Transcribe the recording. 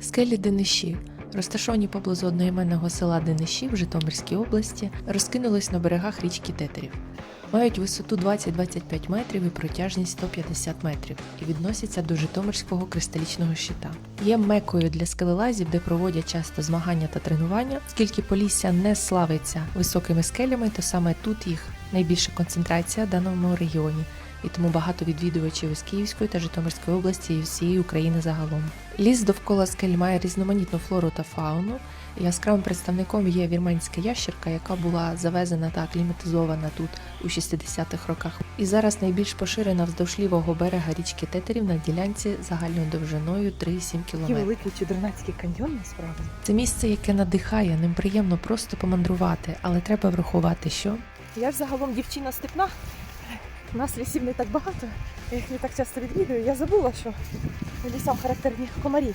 Скелі Дениші, розташовані поблизу одноіменного села Дениші в Житомирській області, розкинулись на берегах річки Тетерів. Мають висоту 20-25 метрів і протяжність 150 метрів і відносяться до Житомирського кристалічного щита. Є мекою для скелелазів, де проводять часто змагання та тренування. Оскільки Полісся не славиться високими скелями, то саме тут їх найбільша концентрація в даному регіоні і тому багато відвідувачів із Київської та Житомирської області і всієї України загалом. Ліс довкола скель має різноманітну флору та фауну. Яскравим представником є вірменська ящерка, яка була завезена та акліматизована тут у 60-х роках. І зараз найбільш поширена вздовж лівого берега річки Тетерів на ділянці загальною довжиною 3,7 Який км. великий чудернацький каньйон насправді. Це місце, яке надихає, ним приємно просто помандрувати, але треба врахувати, що Я ж загалом дівчина степна. У нас лісів не так багато, я їх не так часто відвідую. Я забула, що лісам характерні комарі.